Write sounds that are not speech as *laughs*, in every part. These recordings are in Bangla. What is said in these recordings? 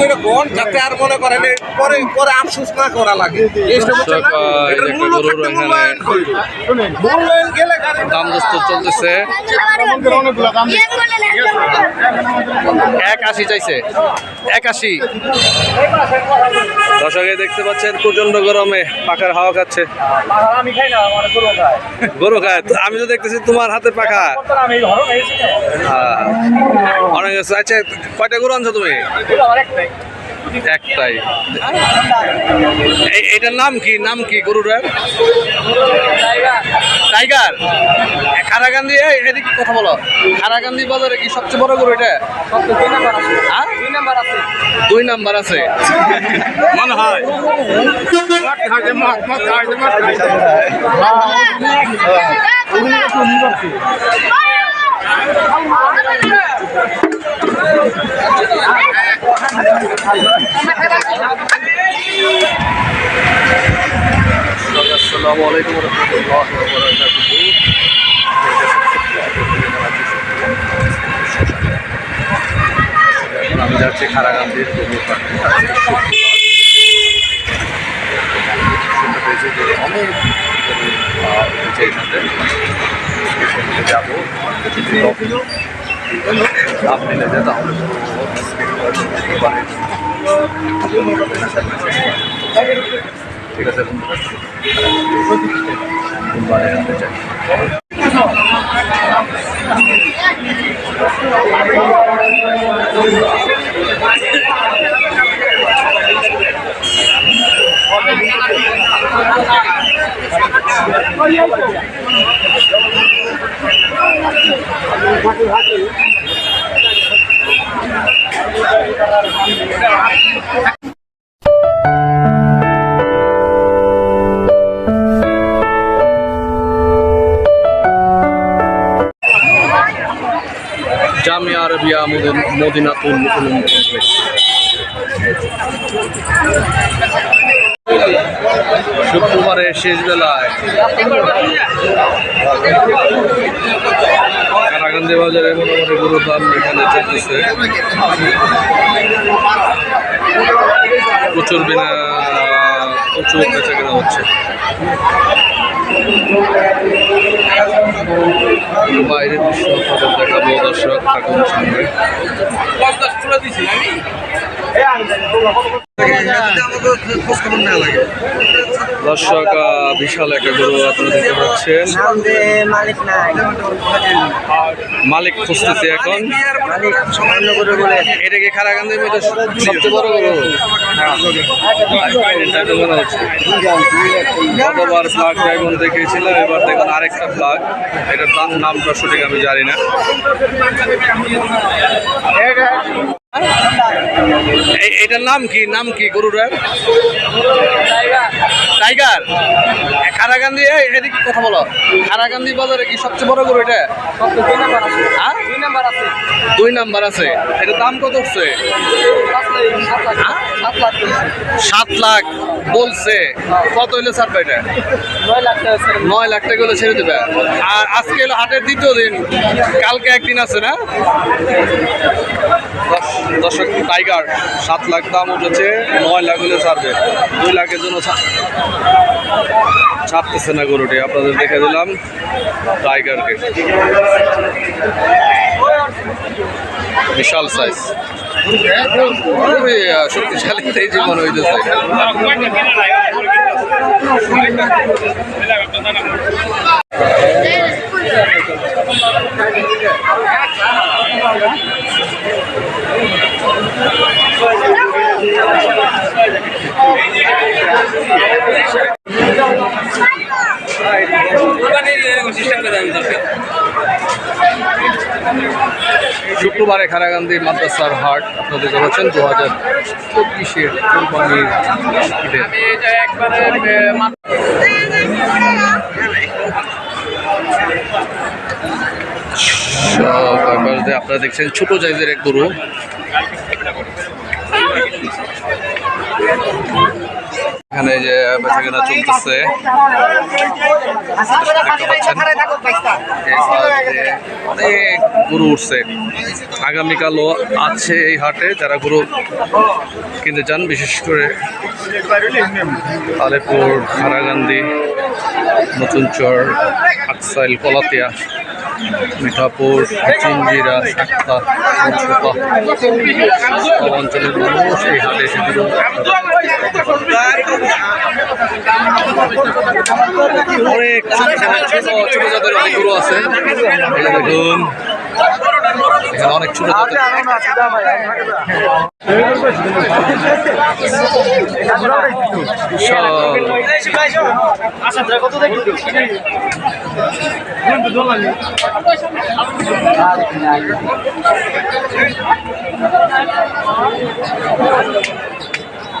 করে কোন যাতে আর মনে করেন পরে পরে আফসোস না করা লাগে? দর্শক, এই দাম দস্ত চলতেছে। এক আশি চাইছে। এক আশি। দর্শকে দেখতে পাচ্ছেন প্রচণ্ড গরমে পাখার হাওয়া খাচ্ছে। আমি খাই না আমার গরু খায়। আমি তো দেখতেছি তোমার হাতে পাখা। অনেক আছে। আচ্ছা কয়টা গরু আনছো তুমি? একটাই। এটার নাম কি? নাম কি গরুটার? টাইগার। এই এদিকে কথা বলো। খারাকান্দি বাজারে কি সবচেয়ে বড় গরু এটা? সবচেয়ে দুই নাম্বার আছে হ্যাঁ? দুই নাম্বার আছে। দুই নাম্বার আছে মনে হয় *laughs* আসসালামু আলাইকুম রহমতুল্লাহ আমি যাচ্ছি যে অনেক যাব দাম নিলে যে তাহলে ঠিক আছে বন্ধুরা আনতে চাই জামিয়া আরবিয়া মদিন- মদিনাতুল উলুম কমপ্লেক্স শুক্রবারের শেষ বেলায় কারাকান্দি বাজারে মোটামুটি গরুর দাম এখানে চলতেছে। প্রচুর বিনা প্রচুর বেচা কেনা হচ্ছে। বাইরের দৃশ্য আপনাদের দেখাবো দর্শক থাকুন সঙ্গে দর্শক বিশাল একটা গরু আপনারা দেখতে পাচ্ছেন মালিক খুঁজতেছে এখন। এটা কি মধ্যে সবচেয়ে বড় গরু? মনে হচ্ছে গতবার ফ্লাগ এবার দেখুন আরেকটা ফ্লাগ এটার নামটা সঠিক আমি জানি না। এটার নাম কি? নাম কি গরুটার? টাইগার। খারাকান্দি এই এদিকে কথা বলো। খারাকান্দি বাজারে কি সবচেয়ে বড় গরু এটা? দুই নাম্বার আছে হ্যাঁ? দুই নাম্বার আছে। এটার দাম কত হচ্ছে? সাত লাখ বলছে। কত হইলে ছাড়বে এটা? নয় লাখ টাকা হলে ছেড়ে দেবে। আর আজকে হলো হাটের দ্বিতীয় দিন। কালকে একদিন আছে না? দর্শক টাইগার সাত লাখ দাম উঠেছে, নয় লাখ হলে ছাড়বে। দুই লাখের জন্য ছাড়তেছে না গরুটি, আপনাদের দেখে দিলাম টাইগারকে বিশাল সাইজ খুবই শক্তিশালী এই জীবন হইতেছে। শুক্রবারে খারাগান্ধী মাদ্রাসার হাট আপনাদের জানাচ্ছেন দু হাজার চব্বিশের কোরবানির আপনারা দেখছেন ছোট সাইজের এক গরু। এখানে যে বেচাকেনা চলতেছে। অনেক গরু উঠছে। আগামীকালও আছে এই হাটে। যারা গরু কিনতে চান, বিশেষ করে আলেপুর, হারাগান্ধি, নতুন চর আকসাইল কলাতিয়া মিঠাপুর চিঞ্জিরা সাক্তা অঞ্চলের মানুষ এই হাটে এসে অনেক ছোট ছোট জাতের আছে। দেখুন এখানে অনেক ছোট জাতের সব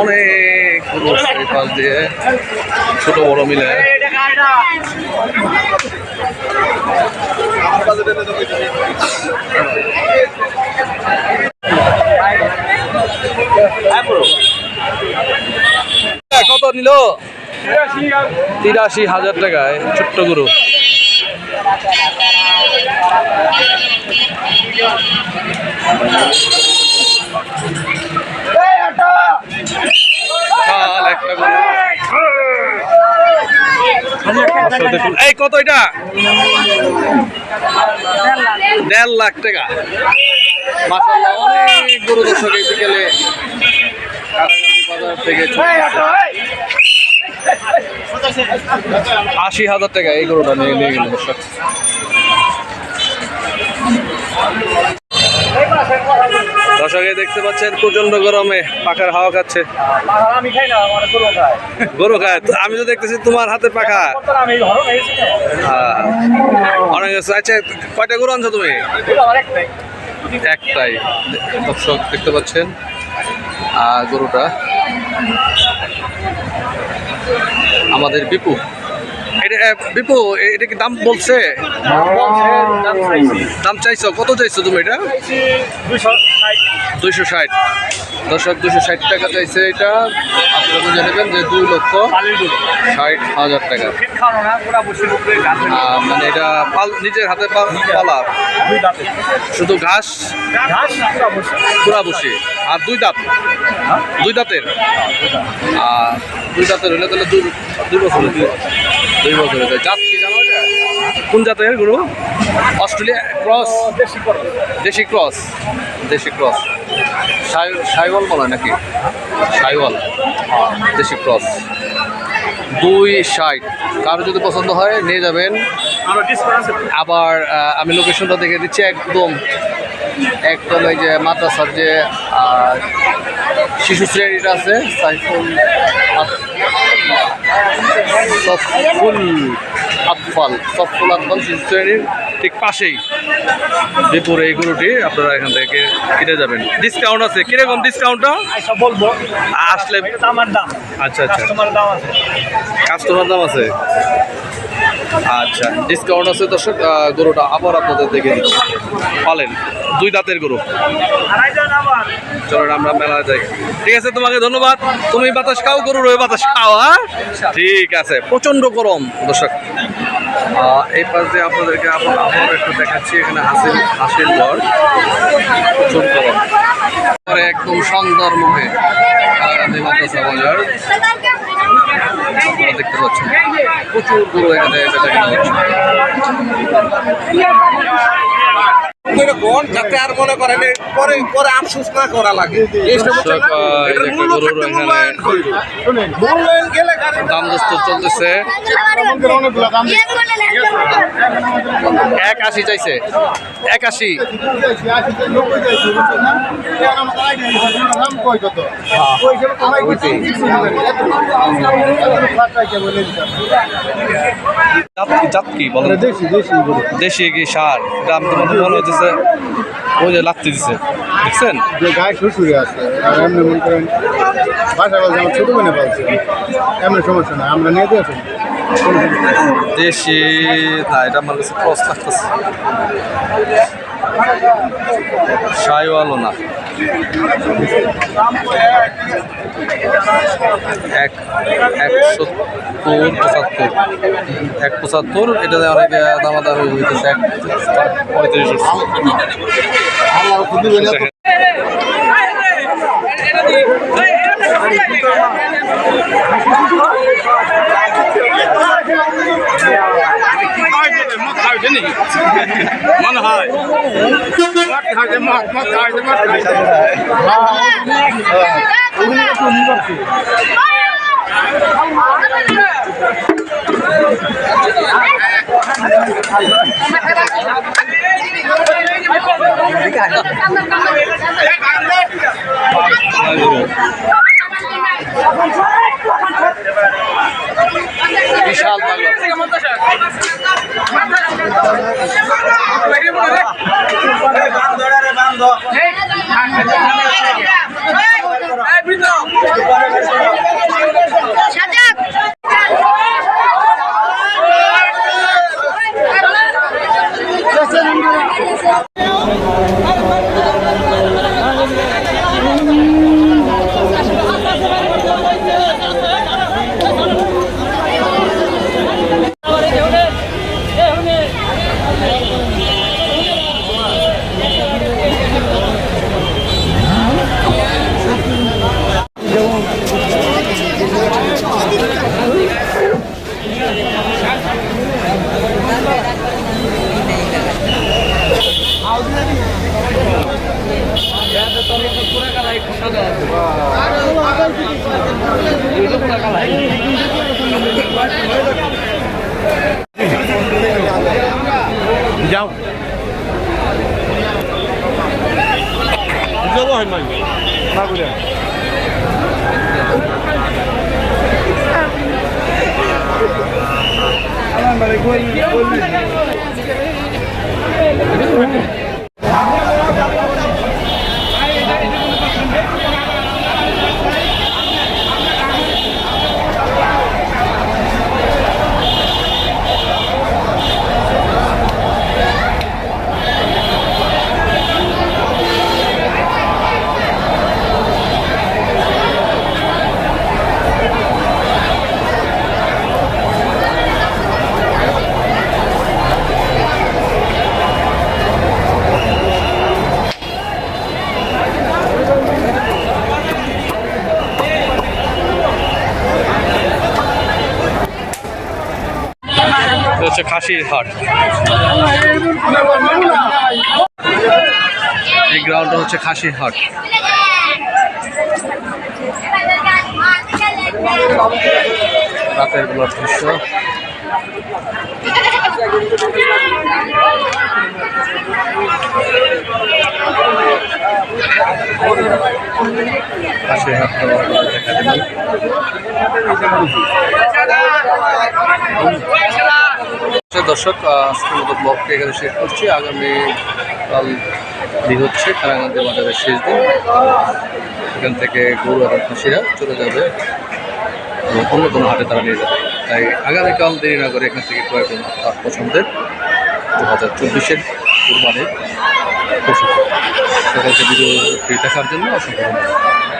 অনেক পুরুষ এই পাশ দিয়ে, ছোট বড় মিলে। কত নিল? তিরাশি হাজার টাকায়, ছোট্ট গরু। বিশাল একটা গরু দর্শক দেখুন, এই কত এটা? দেড় লাখ টাকা। অনেক গরু বিকেলে আশি হাজার টাকা এই গরুটা নিয়ে নিয়ে গেল দর্শক দেখতে পাচ্ছেন প্রচণ্ড গরমে পাখার হাওয়া খাচ্ছে। আমি খাই না গরু খায়। গরু খায়। আমি তো দেখতেছি তোমার হাতে পাখা। অনেক আচ্ছা কয়টা গরু আনছো তুমি? একটাই। দর্শক দেখতে পাচ্ছেন আর গরুটা। আমাদের বিপু এটা বিপু এটা কি দাম বলছে? দাম চাইছো কত চাইছো তুমি এটা? দুইশো ষাট। দর্শক দুশো ষাট টাকা চাইছে এটা। যে দুই লক্ষ হাজার মানে এটা পাল, নিজের হাতে শুধু ঘাস? আর দুই দাঁত? দুই দাঁতের? আর দুই দাঁতের হলে তাহলে দুই বছর দুই জাত কোন জাতের গরু? Australia cross? দেশি ক্রস। দেশি ক্রস। সাইওয়াল বলে নাকি? সাইওয়াল। দেশি ক্রস। দুই ষাট। কারও যদি পছন্দ হয় নিয়ে যাবেন। আবার আমি লোকেশনটা দেখে দিচ্ছি একদম। একদম এই যে মাদ্রাসার যে শিশু শ্রেণীটা আছে সাইফুল আত- আতফাল সফুল আতফাল শিশু শ্রেণির ঠিক পাশেই বিপুরে এই গরুটি আপনারা এখান থেকে কিনে যাবেন। ডিসকাউন্ট আছে। কীরকম ডিসকাউন্টটা আচ্ছা বলব। আসলে আমার দাম। আচ্ছা আচ্ছা। দাম আছে। কাস্টমার দাম আছে? আচ্ছা ডিসকাউন্ট আছে দর্শক। গরুটা আবার আপনাদের দেখে দিচ্ছি। পালেন দুই দাঁতের গরু। চলো আমরা মেলা যাই। ঠিক আছে, তোমাকে ধন্যবাদ। তুমি বাতাস খাও গরুর ওই বাতাস খাও হ্যাঁ? ঠিক আছে প্রচণ্ড গরম। দর্শক এই পাশ দিয়ে আপনাদেরকে আবার একটু দেখাচ্ছি, এখানে হাসিল হাসিল ঘর। প্রচুর গরম। একদম সুন্দর মুখে বাজার। দেখতে পাচ্ছেন, প্রচুর গরু এখানে বেচা কেনা হচ্ছে। কোন যাতে আর মনে করেন পরে পরে আফসোস না করা লাগে। দাম দস্ত চলতেছে। এক আশি চাইছে। এক আশি জাত কি বলেন? দেশি দেশি দেশি কি সার? দাম তো মনে মনে হচ্ছে ওই যে লাত্তি দিছে। দেখছেন? যে গায়ে শ্বশুরে আছে আর এমনি মনে করেন বাসা বলছে আমার ছোটো মেনে পালছে এমনি সমস্যা নাই আমরা নিয়ে দিয়ে আসুন দেশি না এটা আমার কাছে ক্রস লাগতেছে। সাইওয়ালও না। এক এক সত্তর পঁচাত্তর এক পঁচাত্তর এটা অনেক দামাদামি হইতেছে এক পঁয়ত্রিশ আল্লাহ খুবই মনে হয়। বিশাল খাসির হাট। এই গ্রাউন্ডটা হচ্ছে খাসির হাট। রাতের বেলার দৃশ্য। দর্শক আজকের মতো ব্লগটা এখানে শেষ করছি। আগামী কাল হচ্ছে কারাগান্ধী বাজারের শেষ দিন। এখান থেকে গরু এবং খাসিরা চলে যাবে। এবং অন্য কোনো হাটে তারা নিয়ে যাবে। তাই আগামীকাল দেরি না করে এখান থেকে ক্রয় করুন তার পছন্দের। দু হাজার চব্বিশের কুরবানের পশু। সকলকে দেখার জন্য অসংখ্য ধন্যবাদ।